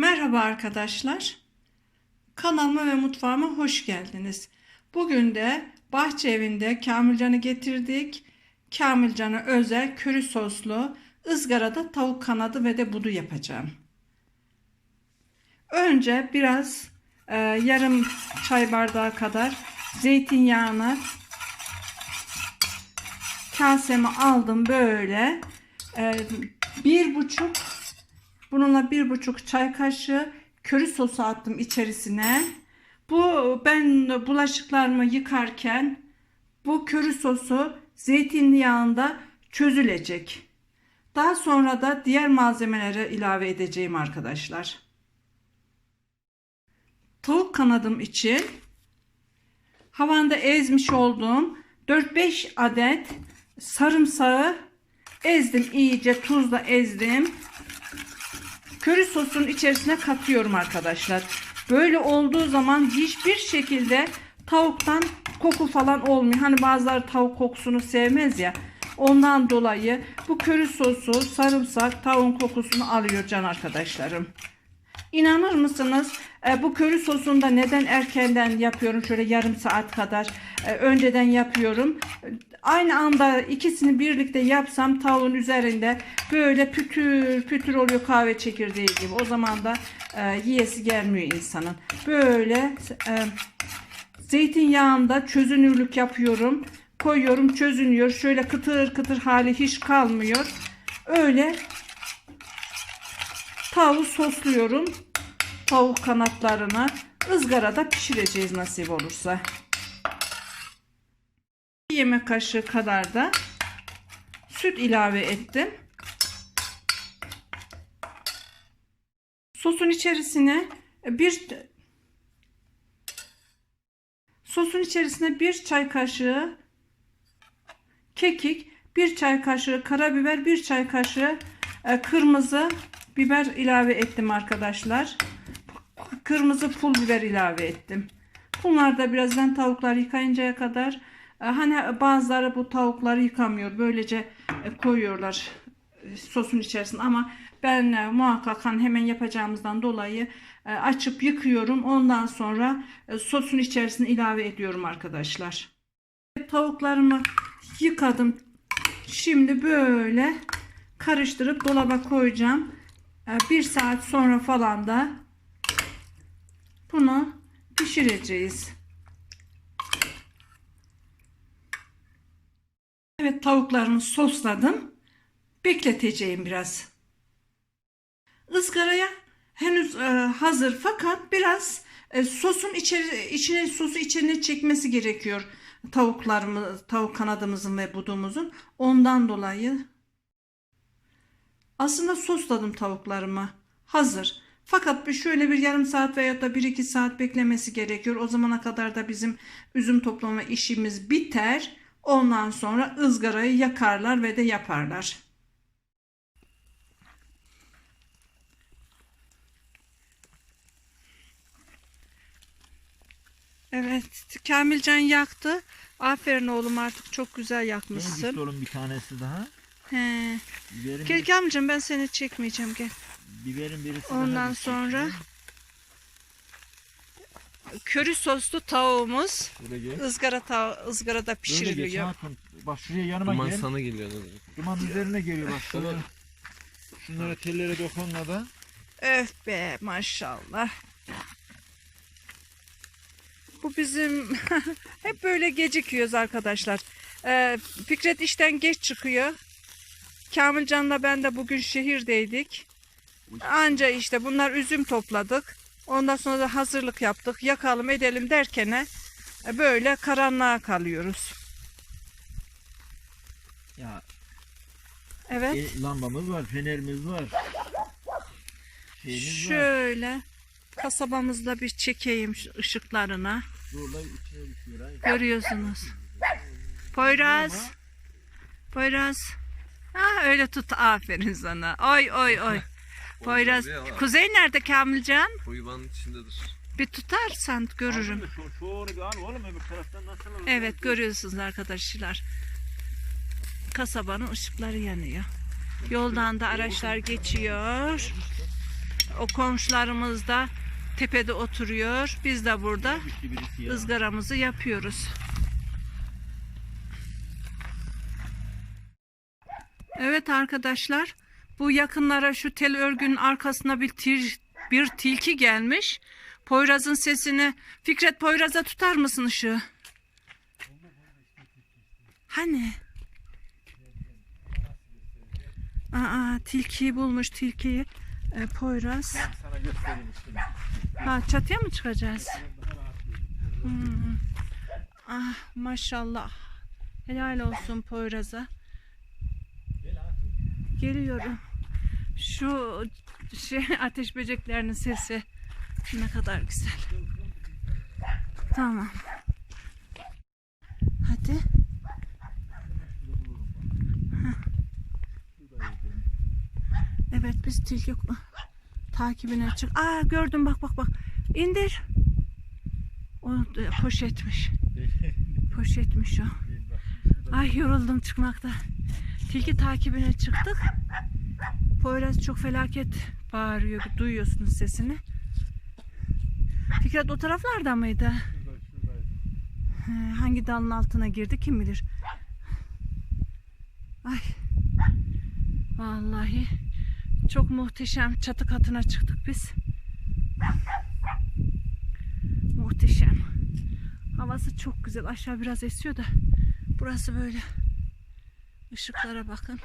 Merhaba arkadaşlar. Kanalıma ve mutfağıma hoş geldiniz. Bugün de bahçe evinde Kamilcan'ı getirdik. Kamilcan'a özel köri soslu ızgarada tavuk kanadı ve de budu yapacağım. Önce biraz e, yarım çay bardağı kadar zeytinyağını kaseme aldım böyle. E, bir buçuk Bununla bir buçuk çay kaşığı köri sosu attım içerisine. Bu ben bulaşıklarımı yıkarken bu köri sosu zeytinyağında çözülecek. Daha sonra da diğer malzemeleri ilave edeceğim arkadaşlar. Tavuk kanadım için havanda ezmiş olduğum 4-5 adet sarımsağı ezdim iyice tuzla ezdim köri sosun içerisine katıyorum arkadaşlar. Böyle olduğu zaman hiçbir şekilde tavuktan koku falan olmuyor. Hani bazıları tavuk kokusunu sevmez ya. Ondan dolayı bu köri sosu sarımsak tavuğun kokusunu alıyor can arkadaşlarım. İnanır mısınız e, bu köri sosunu da neden erkenden yapıyorum şöyle yarım saat kadar e, önceden yapıyorum. Aynı anda ikisini birlikte yapsam tavuğun üzerinde böyle pütür pütür oluyor kahve çekirdeği gibi. O zaman da e, yiyesi gelmiyor insanın. Böyle e, zeytinyağında çözünürlük yapıyorum. Koyuyorum çözünüyor. Şöyle kıtır kıtır hali hiç kalmıyor. Öyle tavuğu sosluyorum. Tavuk kanatlarını ızgarada pişireceğiz nasip olursa. Bir yemek kaşığı kadar da süt ilave ettim. Sosun içerisine bir sosun içerisine bir çay kaşığı kekik, bir çay kaşığı karabiber, bir çay kaşığı e, kırmızı biber ilave ettim arkadaşlar. Kırmızı pul biber ilave ettim. Bunlar da birazdan tavuklar yıkayıncaya kadar e, hani bazıları bu tavukları yıkamıyor. Böylece e, koyuyorlar e, sosun içerisine ama ben muhakkak hani hemen yapacağımızdan dolayı açıp yıkıyorum. Ondan sonra sosun içerisine ilave ediyorum arkadaşlar. Tavuklarımı yıkadım. Şimdi böyle karıştırıp dolaba koyacağım. Bir saat sonra falan da bunu pişireceğiz. Evet tavuklarımı sosladım. Bekleteceğim biraz. Izgaraya henüz e, hazır fakat biraz e, sosun içeri, içine sosu içine çekmesi gerekiyor tavuklarımız, tavuk kanadımızın ve budumuzun. Ondan dolayı aslında sosladım tavuklarımı. Hazır. Fakat bir şöyle bir yarım saat veya da bir iki saat beklemesi gerekiyor. O zamana kadar da bizim üzüm toplama işimiz biter. Ondan sonra ızgarayı yakarlar ve de yaparlar. Evet, Kamilcan yaktı. Aferin oğlum artık çok güzel yakmışsın. Benim oğlum bir tanesi daha. He. Biberin, Gel bir, Kamilcan ben seni çekmeyeceğim gel. biberin birisi Ondan daha sonra düşecek. köri soslu tavuğumuz Böyle gel. ızgara tav ızgarada pişiriliyor. Bak şuraya yanıma Duman gel. sana geliyor. Nazlı. Duman üzerine geliyor bak. Şunlara, şunlara tellere dokunma da. Öf be maşallah. Bu bizim hep böyle gecikiyoruz arkadaşlar. Ee, Fikret işten geç çıkıyor. Kamilcan'la ben de bugün şehirdeydik. Anca işte bunlar üzüm topladık. Ondan sonra da hazırlık yaptık. Yakalım edelim derken e, böyle karanlığa kalıyoruz. Ya Evet. e, lambamız var, fenerimiz var. Şeyimiz var. Şöyle kasabamızda bir çekeyim ışıklarına. Zorla içine düşüyor. ha. Görüyorsunuz. Poyraz. Poyraz. Ha öyle tut aferin sana. Oy oy oy. Poyraz. Orada bir- Kuzey nerede Kamilcan? Uyumanın içindedir. Bir tutarsan görürüm. Şu, bir al oğlum öbür taraftan nasıl alır? Evet görüyorsunuz arkadaşlar. Kasabanın ışıkları yanıyor. Yoldan da araçlar geçiyor. O komşularımız da tepede oturuyor. Biz de burada Güçlü birisi ya. ızgaramızı yapıyoruz. Evet arkadaşlar, bu yakınlara şu tel örgünün arkasına bir tir, bir tilki gelmiş. Poyraz'ın sesini Fikret Poyraz'a tutar mısın ışığı? Hani? Aa, tilkiyi bulmuş tilkiyi. Ee, Poyraz. Ha çatıya mı çıkacağız? Hmm. Ah maşallah. Helal olsun Poyraz'a. Geliyorum. Şu şey ateş böceklerinin sesi ne kadar güzel. Tamam. Hadi. Evet biz tilki takibine çık. Aa gördüm bak bak bak. İndir. O poşetmiş. Poşetmiş o. Ay yoruldum çıkmakta. Tilki takibine çıktık. Poyraz çok felaket bağırıyor. Duyuyorsunuz sesini. Fikret o taraflarda mıydı? Hangi dalın altına girdi kim bilir. Ay. Vallahi çok muhteşem çatı katına çıktık biz. Muhteşem. Havası çok güzel. Aşağı biraz esiyor da burası böyle. Işıklara bakın.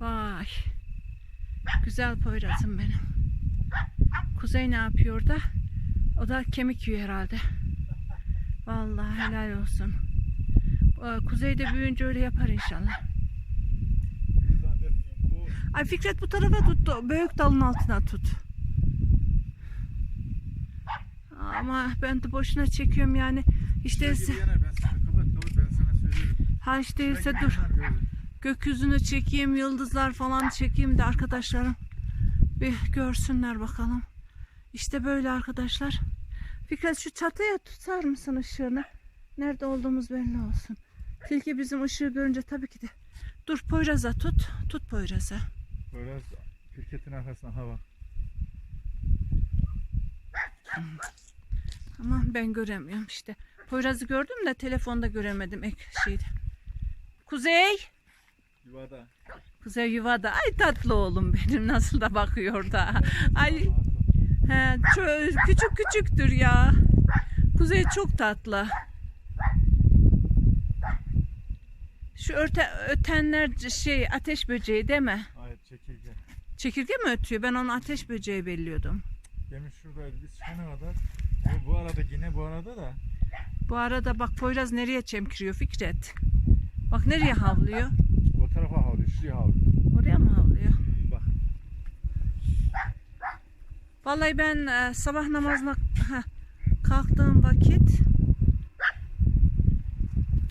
Vay. Güzel Poyraz'ım benim. Kuzey ne yapıyor da? O da kemik yiyor herhalde. Vallahi helal olsun. Ee, Kuzey de büyüyünce öyle yapar inşallah. Ay Fikret bu tarafa tut. Büyük dalın altına tut. Ama ben de boşuna çekiyorum yani. Hiç değilse, yanar. Ben sana kapat kapat ben sana söylerim. ha hiç değilse dur. Gökyüzünü çekeyim, yıldızlar falan çekeyim de arkadaşlarım bir görsünler bakalım. İşte böyle arkadaşlar. Fikret şu çatıya tutar mısın ışığını? Nerede olduğumuz belli olsun. Tilki bizim ışığı görünce tabii ki de. Dur Poyraz'a tut. Tut Poyraz'a. Biraz pirketin arkasına hava. Ama ben göremiyorum işte. Poyraz'ı gördüm de telefonda göremedim ek şeyde. Kuzey. Yuvada. Kuzey yuvada. Ay tatlı oğlum benim nasıl da bakıyor da. Ay he, çö- küçük küçüktür ya. Kuzey çok tatlı. Şu örte, ötenler şey ateş böceği değil mi? Hayır çekirge. Çekirge mi ötüyor? Ben onu ateş böceği belliyordum. Demin şuradaydı. Biz çıkana kadar. Bu, bu arada yine bu arada da. Bu arada bak Poyraz nereye çemkiriyor Fikret? Bak nereye havlıyor? O tarafa havlıyor. Şuraya havlıyor. Oraya mı havlıyor? Hmm, bak. Vallahi ben e, sabah namazına heh, kalktığım vakit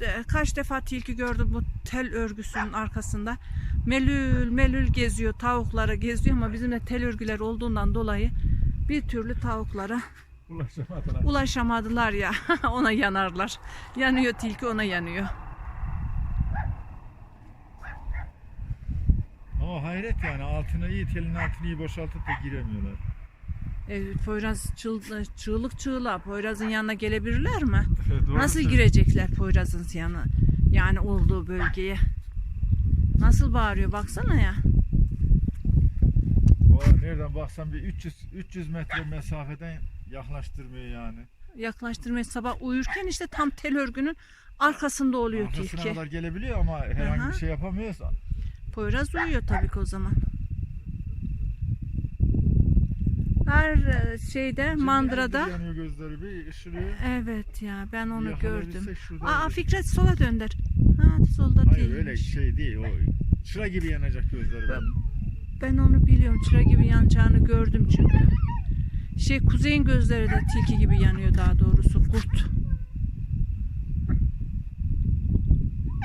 e, kaç defa tilki gördüm bu tel örgüsünün arkasında. Melül melül geziyor, tavuklara geziyor ama bizim de tel örgüler olduğundan dolayı bir türlü tavuklara Ulaşamadılar. ulaşamadılar ya. ona yanarlar. Yanıyor tilki ona yanıyor. Ama hayret yani altına iyi telin altını iyi boşaltıp da giremiyorlar. E, Poyraz çığ- çığlık çığlığa Poyraz'ın yanına gelebilirler mi? Doğru Nasıl söylüyorsun. girecekler Poyraz'ın yanına? Yani olduğu bölgeye. Nasıl bağırıyor baksana ya. Valla nereden baksan bir 300 300 metre mesafeden yaklaştırmıyor yani. Yaklaştırmayı sabah uyurken işte tam tel örgünün arkasında oluyor Arkasına tilki. kadar gelebiliyor ama herhangi Aha. bir şey yapamıyorsa. Poyraz uyuyor tabii ki o zaman. Her e, şeyde mandırada Bir yanıyor gözleri bir ışılıyor. evet ya ben onu gördüm. Aa. Fikret sola döndür. Ha solda Hayır değil. öyle şey değil o. Çıra gibi yanacak gözleri. Ben. Ben onu biliyorum. Çıra gibi yanacağını gördüm çünkü. Şey kuzeyin gözleri de tilki gibi yanıyor daha doğrusu. Kurt.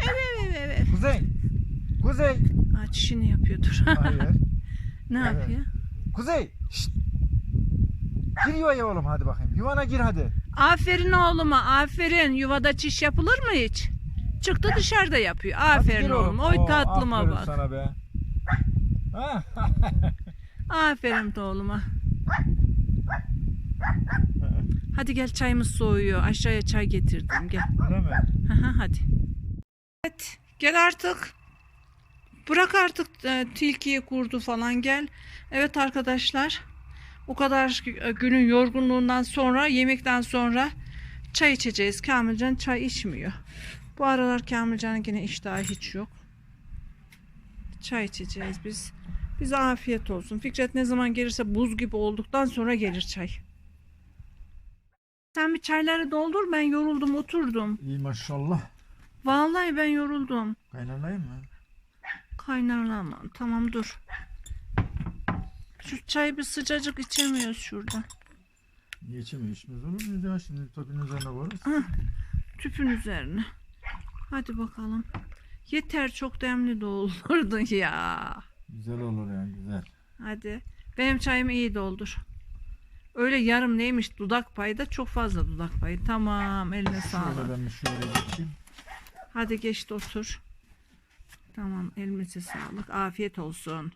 Evet evet evet. Kuzey! Kuzey! Aa, çişini yapıyordur. Hayır. ne Evet. yapıyor? Kuzey! Şşt! Gir yuvaya oğlum hadi bakayım. Yuvana gir hadi. Aferin oğluma aferin. Yuvada çiş yapılır mı hiç? Çıktı dışarıda yapıyor. Hadi Aferin gir oğlum. Oy Oo, tatlıma aferin bak. sana be. Ha? Aferin oğluma. Hadi gel çayımız soğuyor. Aşağıya çay getirdim gel. Öyle mi? Hadi. Evet gel artık. Bırak artık e, tilkiyi kurdu falan gel. Evet arkadaşlar. O kadar e, günün yorgunluğundan sonra yemekten sonra çay içeceğiz. Kamilcan çay içmiyor. Bu aralar Kamilcan'ın yine iştahı hiç yok. Çay içeceğiz biz. Bize afiyet olsun. Fikret ne zaman gelirse buz gibi olduktan sonra gelir çay. Sen bir çayları doldur ben yoruldum oturdum. İyi maşallah. Vallahi ben yoruldum. Kaynanayım mı? Kaynarlama. Tamam dur. Şu çayı bir sıcacık içemiyoruz şurada. Niye içemiyor? İçmez olur muyuz ya? Şimdi topun üzerine varız. Tüpün üzerine. Hadi bakalım. Yeter çok demli doldurdun ya. Güzel olur yani güzel. Hadi. Benim çayımı iyi doldur. Öyle yarım neymiş dudak payı da çok fazla dudak payı. Tamam eline sağlık. Şöyle ben şöyle geçeyim. Hadi geç de otur. Tamam elinize sağlık. Afiyet olsun.